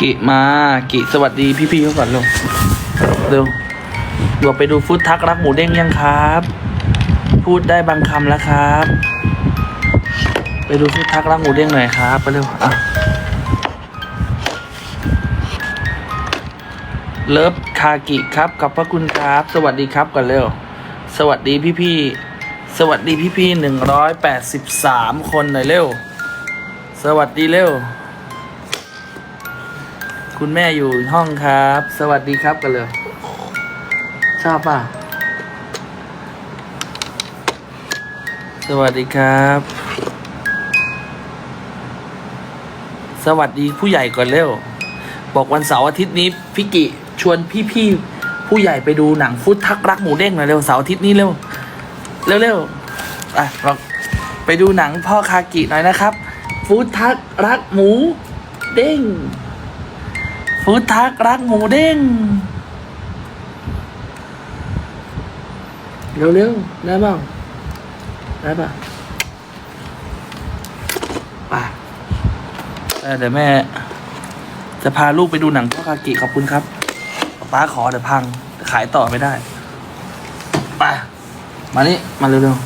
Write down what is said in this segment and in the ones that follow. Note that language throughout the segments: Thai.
กิมากิสวัสดีพี่ๆเขาก่อนเร็วเร็วบอกไปดูฟุตทักรักหมูเด้งยังครับ พูดได้บางคำแล้วครับ ไปดูฟุตทักรักหมูเด้งหน่อยครับไปเร็วอะเลิฟคากิครับขอบพระคุณครับ สวัสดีครับก่อนเร็ว สวัสดีพี่ๆสวัสดีพี่ๆหนึ่งร้อยแปดสิบสามคนหน่อยเร็ว สวัสดีเร็ว คุณแม่อยู่ห้องครับ สวัสดีครับกันเลย ชอบป่ะ สวัสดีครับ สวัสดีผู้ใหญ่ก่อนเร็ว บอกวันเสาร์อาทิตย์นี้พี่กิชวนพี่ๆผู้ใหญ่ไปดูหนังฟุตทักรักหมูเด้งหน่อยเร็วเสาร์อาทิตย์นี้เร็ว เร็วๆอะบอกไปดูหนังพ่อคากิหน่อยนะครับ ฟูดทักรักหมูเด้ง ฟูดทักรักหมูเด้ง เร็วๆ ได้บ้างได้ป่ะป่ะเดี๋ยวแม่ จะพาลูกไปดูหนังพ่อคากิขอบคุณครับป้าขอเดี๋ยวพัง ขายต่อไม่ได้ไปมานี่ มาเร็ว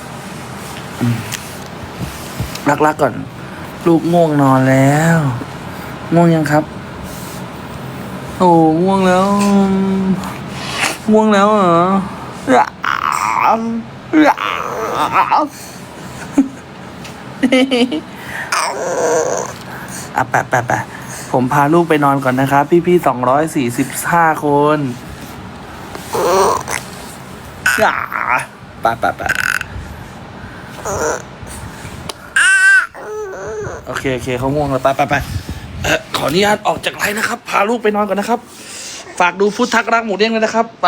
ๆรักๆก่อน ลูกง่วงนอนแล้ว ง่วงยังครับ โอ้ง่วงแล้วง่วงแล้วเหรออะแปะแปะแปะผมพาลูกไปนอนก่อนนะครับ พี่ๆสองร้อยสี่สิบห้าคนอะปไปไปโอเค โอเคเขาง่วงแล้วปไปไป เออขออนุญาตออกจากไลน์นะครับ พาลูกไปนอนก่อนนะครับ ฝากดูฟุตทักรักหมูเด้งเลยนะครับไป